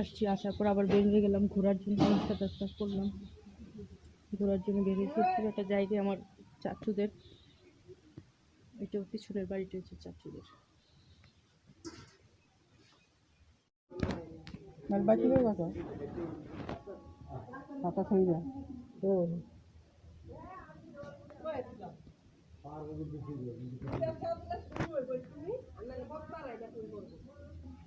আসছি আসার পর আবার বেরিয়ে গেলাম ঘোরার জন্য নাস্তা টাস্তা করলাম ঘোরার জন্য বেরিয়েছি খুব একটা জায়গায় আমার চাচুদের এটা পিছনের বাড়িটা হচ্ছে চাচুদের bate meu agora. Papa saindo.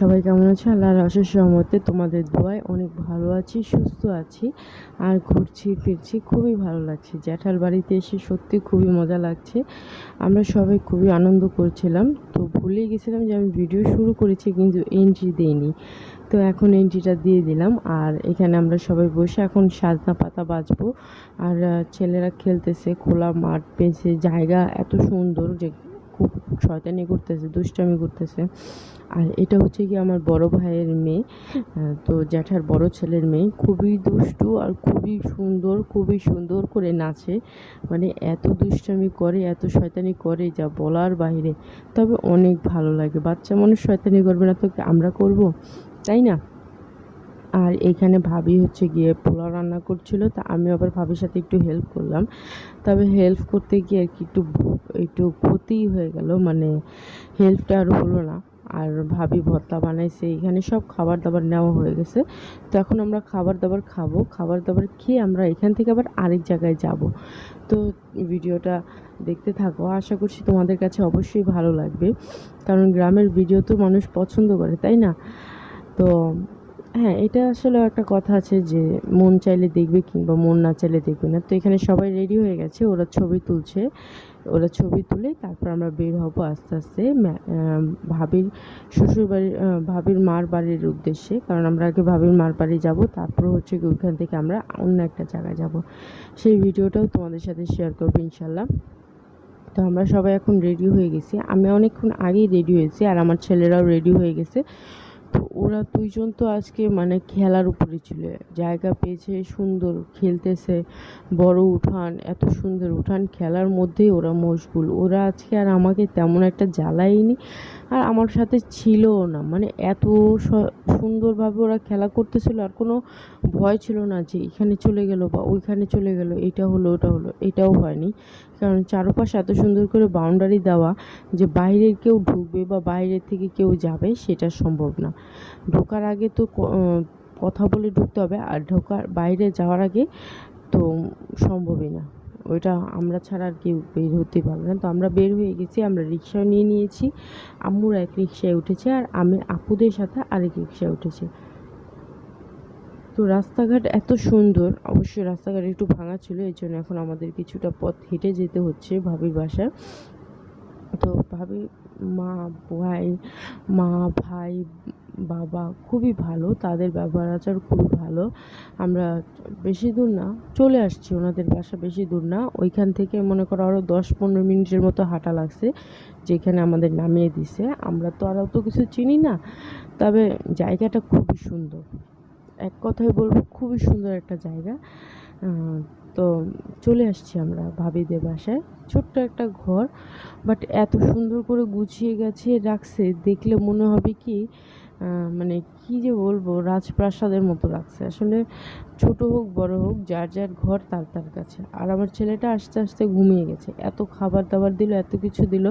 সবাই কেমন আছো? আল্লাহর অশেষ সহমতে তোমাদের দোয়ায় অনেক ভালো আছি, সুস্থ আছি আর ঘুরছি, ফিরছি, খুবই ভালো লাগছে। জ্যাঠার বাড়িতে এসে সত্যি খুবই মজা লাগছে। আমরা সবাই খুবই আনন্দ করছিলাম। তো ভুলে গেছিলাম যে আমি ভিডিও শুরু করেছি কিন্তু এন্ট্রি দিইনি। তো এখন এন্ট্রিটা দিয়ে দিলাম আর এখানে আমরা সবাই বসে এখন সাজনা পাতা বাজবো। আর ছেলেরা খেলতেছে, খোলা মাঠ পেয়েছে জায়গা এত সুন্দর যে খুব শয়তানি করতেছে, দুষ্টামি করতেছে। আর এটা হচ্ছে কি আমার বড় ভাইয়ের মেয়ে তো জ্যাঠার বড় ছেলের মেয়ে। খুবই দুষ্টু আর খুবই সুন্দর খুবই সুন্দর করে নাচে। মানে এত দুষ্টামি করে, এত শয়তানি করে যা বলার বাইরে। তবে অনেক ভালো লাগে। বাচ্চা মানুষ শয়তানি করবে না তো আমরা করব? তাই না? আর এখানে ভাবি হচ্ছে গিয়ে পোলাও রান্না করছিল, তা আমি আবার ভাবির সাথে একটু হেল্প করলাম। তবে হেল্প করতে গিয়ে আর কি একটু একটু ক্ষতিই হয়ে গেল মানে হেল্পটা আর হলো না। আর ভাবি ভর্তা বানাইছে, এখানে সব খাবার দাবার নেওয়া হয়ে গেছে। তো এখন আমরা খাবার দাবার খাব খাবার দাবার খেয়ে আমরা এখান থেকে আবার আরেক জায়গায় যাব। তো ভিডিওটা দেখতে থাকো, আশা করছি তোমাদের কাছে অবশ্যই ভালো লাগবে। কারণ গ্রামের ভিডিও তো মানুষ পছন্দ করে, তাই না? তো হ্যাঁ এটা আসলে একটা কথা আছে যে, মন চাইলে দেখবে কিংবা মন না চাইলে দেখবে না। তো এখানে সবাই রেডি হয়ে গেছে, ওরা ছবি তুলছে। ওরা ছবি তুলে তারপর আমরা বের হব আস্তে আস্তে ভাবির শ্বশুর বাড়ির ভাবির মার বাড়ির উদ্দেশ্যে। কারণ আমরা আগে ভাবির মার বাড়ি যাব, তারপর হচ্ছে কি ওইখান থেকে আমরা অন্য একটা জায়গায় যাব। সেই ভিডিওটাও তোমাদের সাথে শেয়ার করব ইনশাল্লাহ তো আমরা সবাই এখন রেডি হয়ে গেছি। আমি অনেকক্ষণ আগেই রেডি হয়েছি, আর আমার ছেলেরাও রেডি হয়ে গেছে। তো ওরা দুইজন তো আজকে মানে খেলার উপরে ছিল। জায়গা পেয়েছে সুন্দর, খেলতেছে। বড় উঠান, এত সুন্দর উঠান, খেলার মধ্যেই ওরা মশগুল। ওরা আজকে আর আমাকে তেমন একটা জ্বালায়নি আর আমার সাথে ছিলও না। মানে এত সুন্দরভাবে ওরা খেলা করতেছিল আর কোনো ভয় ছিল না যে এখানে চলে গেল বা ওইখানে চলে গেল, এটা হলো, ওটা হলো, এটাও হয়নি। কারণ চারপাশে এত সুন্দর করে বাউন্ডারি দেওয়া যে বাইরের কেউ ঢুকবে বা বাইরের থেকে কেউ যাবে, সেটা সম্ভব না। ঢোকার আগে তো কথা বলে ঢুকতে হবে, আর ঢোকার বাইরে যাওয়ার আগে তো সম্ভবই না। ওইটা আমরা ছাড়া আর কেউ বের হতে পারবে না। তো আমরা বের হয়ে গেছি, আমরা রিক্সাও নিয়ে নিয়েছি, আম্মুর এক রিক্সায় উঠেছে, আর আমি আপুদের সাথে আরেক রিক্সায় উঠেছি। তো রাস্তাঘাট এত সুন্দর। অবশ্যই রাস্তাঘাট একটু ভাঙা ছিল এই জন্য এখন আমাদের কিছুটা পথ হেঁটে যেতে হচ্ছে ভাবির বাসায়। তো ভাবি, মা, ভাই মা, ভাই, বাবা খুবই ভালো, তাদের ব্যবহার আচার খুবই ভালো। আমরা বেশি দূর না, চলে আসছি ওনাদের বাসা বেশি দূর না। ওইখান থেকে মনে করো আরও দশ পনেরো মিনিটের মতো হাঁটা লাগছে, যেখানে আমাদের নামিয়ে দিছে। আমরা তো আর অত কিছু চিনি না, তবে জায়গাটা খুবই সুন্দর। এক কথায় বলব, খুবই সুন্দর একটা জায়গা। তো চলে আসছি আমরা ভাবিদের বাসায়। ছোট্ট একটা ঘর বাট এত সুন্দর করে গুছিয়ে গেছে রাখছে, দেখলে মনে হবে কি মানে কি যে বলব, রাজপ্রাসাদের মতো রাখছে আসলে ছোট হোক, বড় হোক, যার যার ঘর তার তার কাছে। আর আমার ছেলেটা আস্তে আস্তে ঘুমিয়ে গেছে। এত খাবার দাবার দিল, এত কিছু দিল।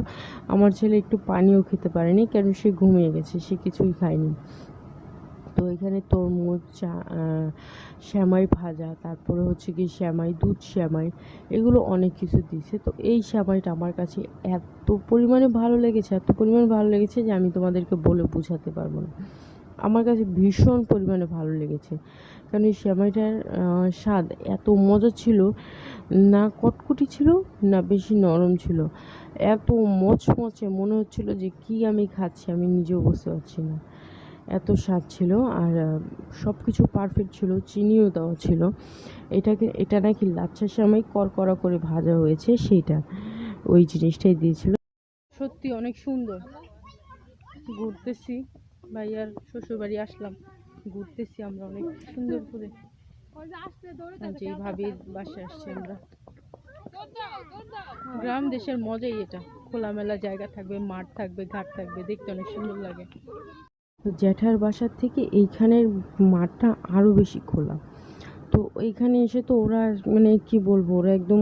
আমার ছেলে একটু পানিও খেতে পারেনি, কারণ সে ঘুমিয়ে গেছে, সে কিছুই খায়নি। তো এখানে তরমুজ শ্যামাই ভাজা, তারপরে হচ্ছে কি শ্যামাই, দুধ শ্যামাই, এগুলো অনেক কিছু দিয়েছে। তো এই শ্যামাইটা আমার কাছে এত পরিমাণে ভালো লেগেছে, এত পরিমাণে ভালো লেগেছে যে আমি তোমাদেরকে বলে বোঝাতে পারব না। আমার কাছে ভীষণ পরিমাণে ভালো লেগেছে। কারণ এই শ্যামাইটার স্বাদ এত মজা ছিল, না কটকুটি ছিল, না বেশি নরম ছিল। এত মচমচে মনে হচ্ছিল যে কি আমি খাচ্ছি, আমি নিজেও বুঝতে পারছি না। এত স্বাদ ছিল আর সব কিছু পারফেক্ট ছিল, চিনিও দেওয়া ছিল। এটাকে, এটা নাকি লাচ্ছা সময় করকরা করে ভাজা হয়েছে, সেইটা ওই জিনিসটাই দিয়েছিল। সত্যি অনেক সুন্দর। ঘুরতেছি, ভাইয়ার শ্বশুরবাড়ি আসলাম, ঘুরতেছি আমরা অনেক সুন্দর করে। যে ভাবির আসছি আমরা। গ্রাম দেশের মজাই এটা। খোলামেলা জায়গা থাকবে, মাঠ থাকবে, ঘাট থাকবে, দেখতে অনেক সুন্দর লাগে। জ্যাঠার বাসার থেকে এইখানের মাঠটা আরও বেশি খোলা। তো এইখানে এসে তো ওরা মানে কি বলব, ওরা একদম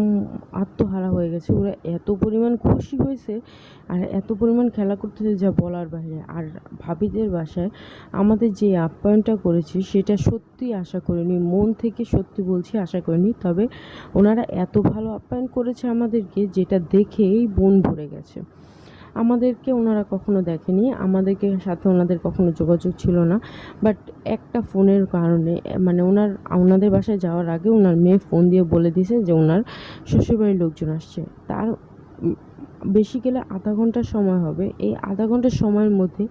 আত্মহারা হয়ে গেছে। ওরা এত পরিমাণ খুশি হয়েছে আর এত পরিমাণ খেলা করতেছে যা বলার বাইরে। আর ভাবিদের বাসায় আমাদের যে আপ্যায়নটা করেছি সেটা সত্যি আশা করিনি, মন থেকে সত্যি বলছি আশা করিনি। তবে ওনারা এত ভালো আপ্যায়ন করেছে আমাদেরকে যেটা দেখেই মন ভরে গেছে। আমাদেরকে ওনারা কখনো দেখেনি, আমাদেরকে সাথে ওনাদের কখনো যোগাযোগ ছিল না। বাট একটা ফোনের কারণে মানে ওনার, ওনাদের বাসায় যাওয়ার আগে ওনার মেয়ে ফোন দিয়ে বলে দিছে যে ওনার শ্বশুরবাড়ির লোকজন আসছে। তার বেশি গেলে আধা ঘণ্টার সময় হবে। এই আধা ঘণ্টার সময়ের মধ্যে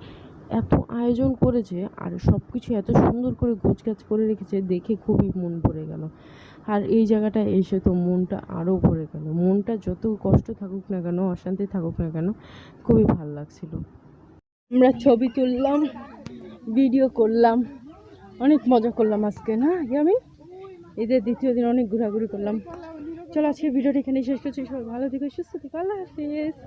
এত আয়োজন করেছে আর সব কিছু এত সুন্দর করে গোছগাছ করে রেখেছে, দেখে খুবই মন ভরে গেল। আর এই জায়গাটা এসে তো মনটা আরও ভরে গেল। মনটা যত কষ্ট থাকুক না কেন, অশান্তি থাকুক না কেন, খুবই ভালো লাগছিল। আমরা ছবি তুললাম ভিডিও করলাম, অনেক মজা করলাম আজকে, না আমি ঈদের দ্বিতীয় দিন অনেক ঘোরাঘুরি করলাম। চলো আজকে ভিডিওটা এখানে শেষ করছি। সবাই ভালো থেকো, সুস্থ থেকো, আল্লাহ হাফিজ।